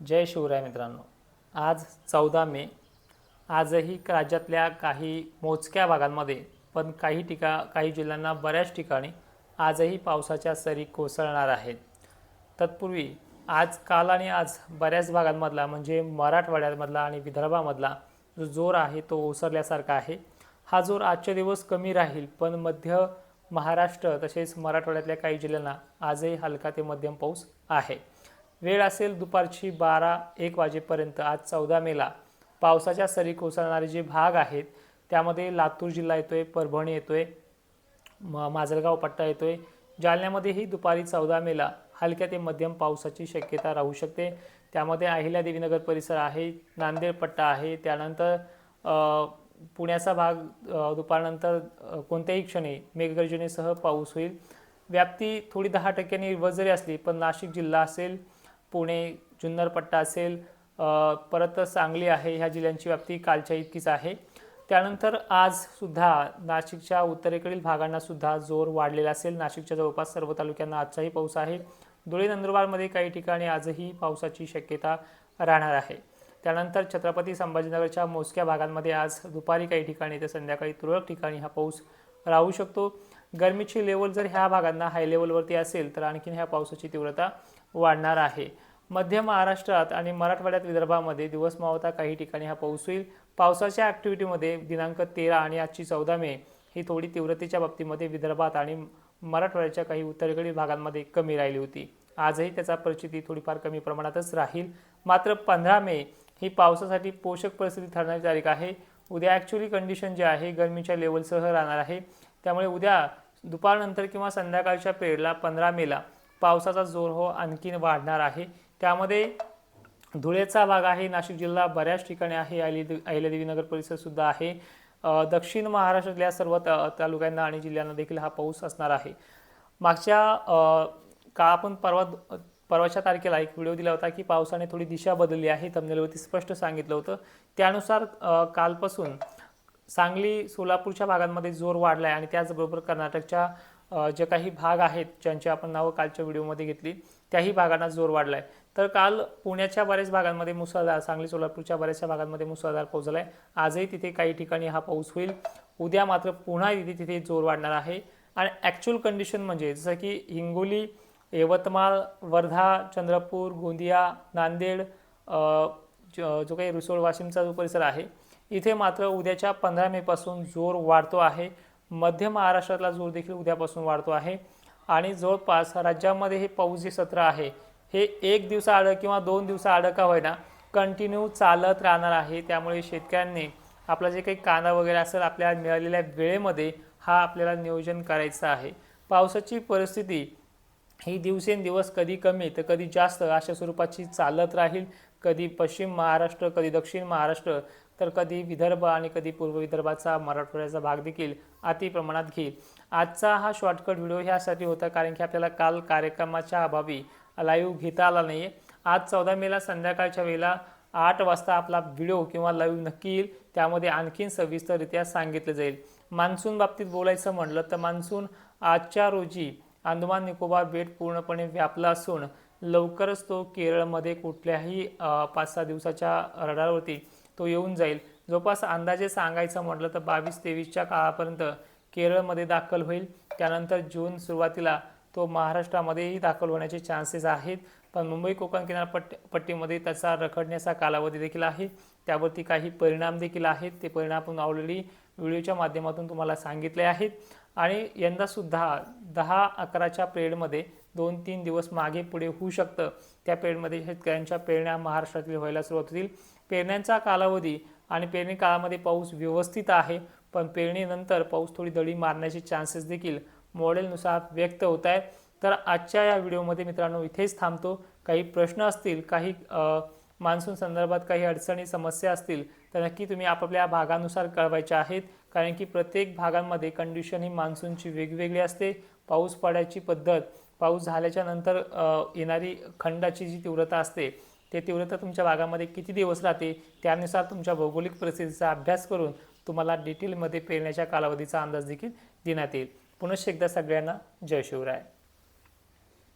जय शिवराय मित्रांनो. आज चौदा मे. आजही राज्यातल्या काही मोजक्या भागांमध्ये पण काही ठिका काही जिल्ह्यांना बऱ्याच ठिकाणी आजही पावसाच्या सरी कोसळणार आहेत. तत्पूर्वी आज काल आणि आज बऱ्याच भागांमधला म्हणजे मराठवाड्यामधला आणि विदर्भामधला जो जोर आहे तो ओसरल्यासारखा आहे. हा जोर आजचे दिवस कमी राहील पण मध्य महाराष्ट्र तसेच मराठवाड्यातल्या काही जिल्ह्यांना आजही हलका ते मध्यम पाऊस आहे. वेळ असेल दुपारची बारा एक वाजेपर्यंत आज चौदा मेला. पावसाच्या सरी कोसळणारे जे भाग आहेत त्यामध्ये लातूर जिल्हा येतोय परभणी येतोय म माजलगाव पट्टा येतोय. जालन्यामध्येही दुपारी चौदा मेला. हलक्या ते मध्यम पावसाची शक्यता राहू शकते. त्यामध्ये अहिल्या देवीनगर परिसर आहे नांदेड पट्टा आहे. त्यानंतर पुण्याचा भाग दुपारनंतर कोणत्याही क्षणी मेघगर्जनेसह पाऊस होईल. व्याप्ती थोडी दहा टक्क्यांनी वजरी जरी असली पण नाशिक जिल्हा असेल पुणे जुन्नर पट्टा असेल परत सांगली आहे ह्या जिल्ह्यांची व्याप्ती कालच्या इतकीच आहे. त्यानंतर आजसुद्धा नाशिकच्या उत्तरेकडील भागांनासुद्धा जोर वाढलेला असेल. नाशिकच्या जवळपास सर्व तालुक्यांना आजचाही पाऊस आहे. धुळे नंदुरबारमध्ये काही ठिकाणी आजही पावसाची शक्यता राहणार आहे. त्यानंतर छत्रपती संभाजीनगरच्या मोजक्या भागांमध्ये आज दुपारी काही ठिकाणी तर संध्याकाळी तुरळक ठिकाणी हा पाऊस राहू शकतो. गरमीची लेवल जर ह्या भागांना हाय लेवलवरती असेल तर आणखीन ह्या पावसाची तीव्रता वाढणार आहे. मध्य महाराष्ट्रात आणि मराठवाड्यात विदर्भामध्ये दिवस मावता काही ठिकाणी हा पाऊस होईल. पावसाच्या ॲक्टिव्हिटीमध्ये दिनांक तेरा आणि आजची चौदा मे ही थोडी तीव्रतेच्या बाबतीमध्ये विदर्भात आणि मराठवाड्याच्या काही उत्तरेकडील भागांमध्ये कमी राहिली होती. आजही त्याचा परिस्थिती थोडीफार कमी प्रमाणातच राहील. मात्र पंधरा मे ही पावसासाठी पोषक परिस्थिती ठरणारी तारीख आहे. उद्या ॲक्च्युली कंडिशन जे आहे गरमीच्या लेवलसह राहणार आहे. त्यामुळे उद्या दुपारनंतर किंवा संध्याकाळच्या पिरियडला पंधरा मेला पावसाचा जोर हो आणखीन वाढणार आहे. त्यामध्ये धुळेचा भाग आहे नाशिक जिल्हा बऱ्याच ठिकाणी आहे अहिल्यादेवी नगर परिसरसुद्धा आहे. दक्षिण महाराष्ट्रातल्या सर्व तालुक्यांना आणि जिल्ह्यांना देखील हा पाऊस असणार आहे. मागच्या का आपण परवा परवाच्या तारखेला एक व्हिडिओ दिला होता की पावसाने थोडी दिशा बदलली आहे तमनेलवरती स्पष्ट सांगितलं होतं. त्यानुसार कालपासून सांगली सोलापूरच्या भागांमध्ये जोर वाढला आहे आणि त्याचबरोबर कर्नाटकच्या जे काही भाग आहेत ज्यांची आपण नावं कालच्या व्हिडिओमध्ये घेतली त्याही भागांना जोर वाढला आहे तर काल पुण्याच्या बऱ्याच भागांमध्ये मुसळधार सांगली सोलापूरच्या बऱ्याचशा भागांमध्ये मुसळधार पाऊस झाला आहे आजही तिथे काही ठिकाणी हा पाऊस होईल. उद्या मात्र पुन्हा तिथे तिथे जोर वाढणार आहे. आणि ॲक्च्युअल कंडिशन म्हणजे जसं की हिंगोली यवतमाळ वर्धा चंद्रपूर गोंदिया नांदेड जो काही रिसोड वाशिमचा जो परिसर आहे इथे मात्र उद्याच्या पंधरा मेपासून जोर वाढतो आहे. मध्य महाराष्ट्रातला जोर देखील उद्यापासून वाढतो आहे. आणि जवळपास राज्यामध्ये हे पाऊस जे सत्र आहे हे एक दिवसाआड किंवा दोन दिवसाआड का होईना कंटिन्यू चालत राहणार आहे. त्यामुळे शेतकऱ्यांनी आपला जे काही कांदा वगैरे असेल आपल्या मिळालेल्या वेळेमध्ये हा आपल्याला नियोजन करायचं आहे. पावसाची परिस्थिती ही दिवसेंदिवस कधी कमी तर कधी जास्त अशा स्वरूपाची चालत राहील. कधी पश्चिम महाराष्ट्र कधी दक्षिण महाराष्ट्र तर कधी विदर्भ आणि कधी पूर्व विदर्भाचा मराठवाड्याचा भाग देखील अति प्रमाणात घेईल. आजचा हा शॉर्टकट व्हिडिओ ह्यासाठी होता कारण की आपल्याला काल कार्यक्रमाच्या अभावी लाईव्ह घेता आला नाही आहे आज चौदा मेला संध्याकाळच्या वेळेला आठ वाजता आपला व्हिडिओ किंवा लाईव्ह नक्की येईल. त्यामध्ये आणखीन सविस्तररित्या सांगितलं जाईल. मान्सून बाबतीत बोलायचं म्हटलं तर मान्सून आजच्या रोजी अंदमान निकोबार बेट पूर्णपणे व्यापला असून लवकरच तो केरळमध्ये कुठल्याही पाच सहा दिवसाच्या रडारवरती तो येऊन जाईल. जवळपास अंदाजे सांगायचं म्हटलं तर बावीस तेवीसच्या काळापर्यंत केरळमध्ये दाखल होईल. त्यानंतर जून सुरुवातीला तो महाराष्ट्रामध्येही दाखल होण्याचे चान्सेस आहेत. पण मुंबई कोकण किनारपट्टी पट्टीमध्ये त्याचा रखडण्याचा कालावधी देखील आहे. त्यावरती काही परिणाम देखील आहेत. ते परिणाम आपण ऑलरेडी व्हिडिओच्या माध्यमातून तुम्हाला सांगितले आहेत. आणि यंदासुद्धा दहा अकराच्या पिरियडमध्ये दोन तीन दिवस मागे पुढे होऊ शकतं. त्या पिरियडमध्ये शेतकऱ्यांच्या पेरण्या महाराष्ट्रातील व्हायला सुरुवात होतील. पेरण्यांचा कालावधी आणि पेरणी काळामध्ये पाऊस व्यवस्थित आहे पण पेरणीनंतर पाऊस थोडी दडी मारण्याचे चान्सेस देखील मॉडेलनुसार व्यक्त होत आहेत. तर आजच्या या व्हिडिओमध्ये मित्रांनो इथेच थांबतो. काही प्रश्न असतील काही मान्सून संदर्भात काही अडचणी समस्या असतील तर नक्की तुम्ही आपापल्या भागानुसार कळवायच्या आहेत. कारण की प्रत्येक भागांमध्ये कंडिशन ही मान्सूनची वेगवेगळी असते. पाऊस पडायची पद्धत पाऊस झाल्याच्यानंतर येणारी खंडाची जी तीव्रता असते ते तीव्रता तुमच्या भागामध्ये किती दिवस राहते त्यानुसार तुमच्या भौगोलिक परिस्थितीचा अभ्यास करून तुम्हाला डिटेलमध्ये पेरण्याच्या कालावधीचा अंदाज देखील देण्यात येईल. पुनश्च एकदा सगळ्यांना जय शिवराय.